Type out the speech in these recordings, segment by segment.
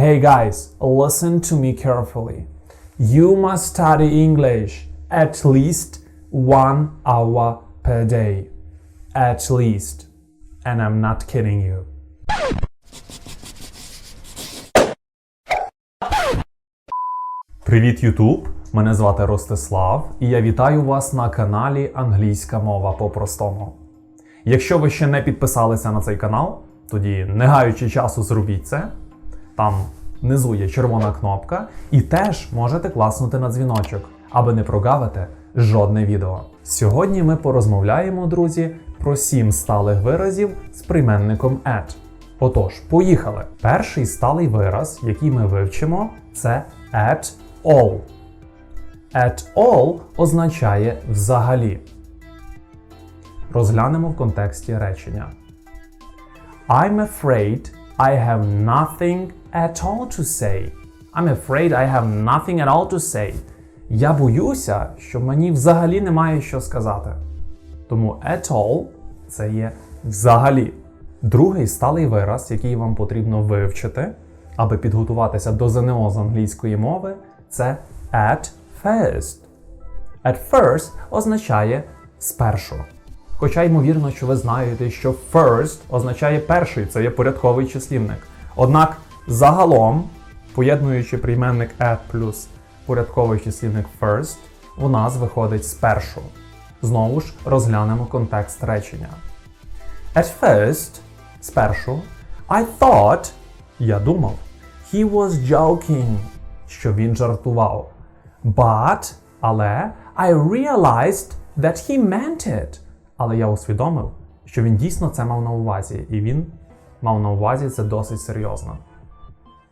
Hey guys, listen to me carefully. You must study English at least one hour per day. At least. And I'm not kidding you. Привіт, Ютуб! Мене звати Ростислав, і я вітаю вас на каналі Англійська мова по-простому. Якщо ви ще не підписалися на цей канал, тоді не гаючи часу, зробіть це. Там внизу є червона кнопка, і теж можете класнути на дзвіночок, аби не прогавити жодне відео. Сьогодні ми порозмовляємо, друзі, про сім сталих виразів з прийменником at. Отож, поїхали. Перший сталий вираз, який ми вивчимо, це at all. At all означає взагалі. Розглянемо в контексті речення. I'm afraid I have nothing at all to say. I'm afraid I have nothing at all to say. Я боюся, що мені взагалі немає що сказати. Тому at all це є взагалі. Другий сталий вираз, який вам потрібно вивчити, аби підготуватися до ЗНО з англійської мови, це at first. At first означає спершу. Хоча ймовірно, що ви знаєте, що first означає перший, це є порядковий числівник. Однак загалом, поєднуючи прийменник at плюс порядковий числівник first, у нас виходить спершу. Знову ж розглянемо контекст речення. At first, спершу, I thought, я думав, he was joking, що він жартував. But, але, I realized that he meant it. Але я усвідомив, що він дійсно це мав на увазі, і він мав на увазі це досить серйозно.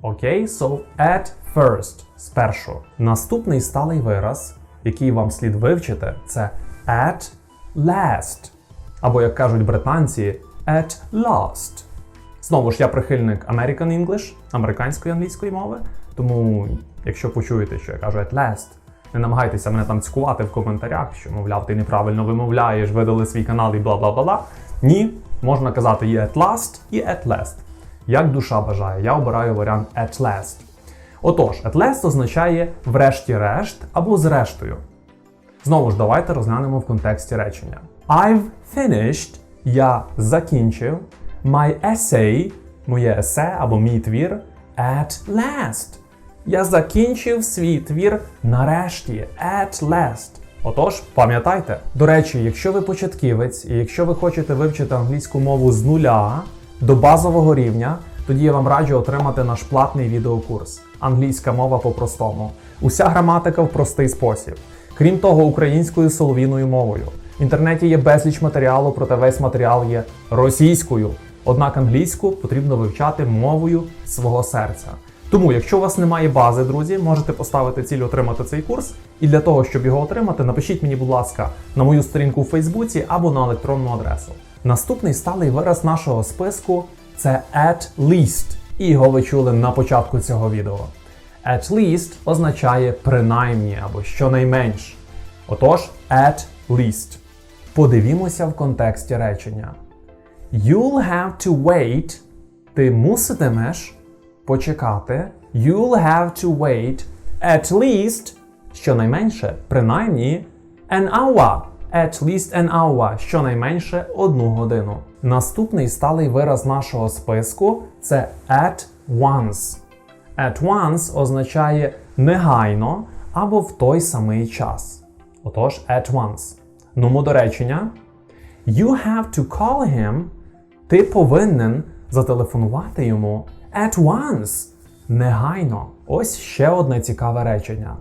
Окей, so at first, спершу. Наступний сталий вираз, який вам слід вивчити, це at last. Або, як кажуть британці, at last. Знову ж я прихильник American English, американської англійської мови. Тому, якщо почуєте, що я кажу at last, не намагайтеся мене там цькувати в коментарях, що, мовляв, ти неправильно вимовляєш, видали свій канал і бла бла бла. Ні, можна казати і at last, і at last. Як душа бажає, я обираю варіант at last. Отож, at last означає врешті-решт або зрештою. Знову ж давайте розглянемо в контексті речення. I've finished, я закінчив, my essay, моє есе або мій твір, at last. Я закінчив свій твір нарешті, at last. Отож, пам'ятайте. До речі, якщо ви початківець і якщо ви хочете вивчити англійську мову з нуля до базового рівня, тоді я вам раджу отримати наш платний відеокурс Англійська мова по-простому. Уся граматика в простий спосіб. Крім того, українською солов'їною мовою. В інтернеті є безліч матеріалу, проте весь матеріал є російською. Однак англійську потрібно вивчати мовою свого серця. Тому, якщо у вас немає бази, друзі, можете поставити ціль отримати цей курс. І для того, щоб його отримати, напишіть мені, будь ласка, на мою сторінку у Фейсбуці або на електронну адресу. Наступний сталий вираз нашого списку це at least. І його ви чули на початку цього відео. At least означає принаймні або щонайменш. Отож, at least. Подивімося в контексті речення. You'll have to wait. Ти муситимеш почекати. You'll have to wait at least, щонайменше, принаймні, an hour. At least an hour, щонайменше одну годину. Наступний сталий вираз нашого списку це at once. At once означає негайно або в той самий час. Отож, at once. Ному до речення. You have to call him. Ти повинен зателефонувати йому at once. Негайно. Ось ще одне цікаве речення.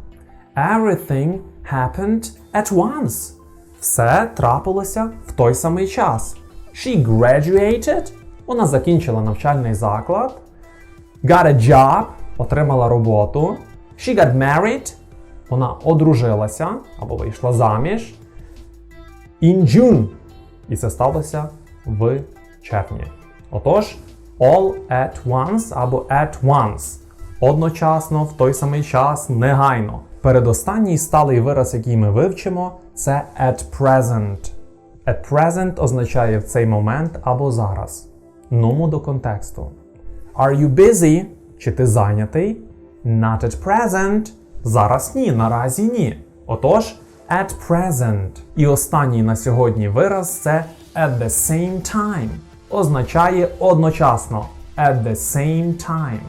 Everything happened at once. Все трапилося в той самий час. She graduated. Вона закінчила навчальний заклад. Got a job. Отримала роботу. She got married. Вона одружилася або вийшла заміж. In June. І це сталося в червні. Отож, all at once або at once. Одночасно, в той самий час, негайно. Передостанній сталий вираз, який ми вивчимо, це at present. At present означає в цей момент або зараз. Ному до контексту. Are you busy? Чи ти зайнятий? Not at present. Зараз ні, наразі ні. Отож, at present. І останній на сьогодні вираз це at the same time. Означає одночасно. At the same time.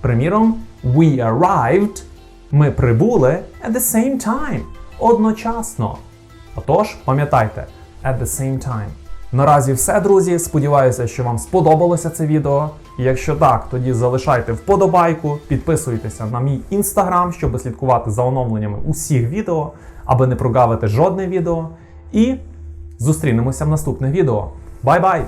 Приміром, we arrived. Ми прибули at the same time. Одночасно. Отож, пам'ятайте, at the same time. Наразі все, друзі. Сподіваюся, що вам сподобалося це відео. Якщо так, тоді залишайте вподобайку, підписуйтеся на мій інстаграм, щоб слідкувати за оновленнями усіх відео, аби не прогавити жодне відео. І зустрінемося в наступних відео. Бай-бай!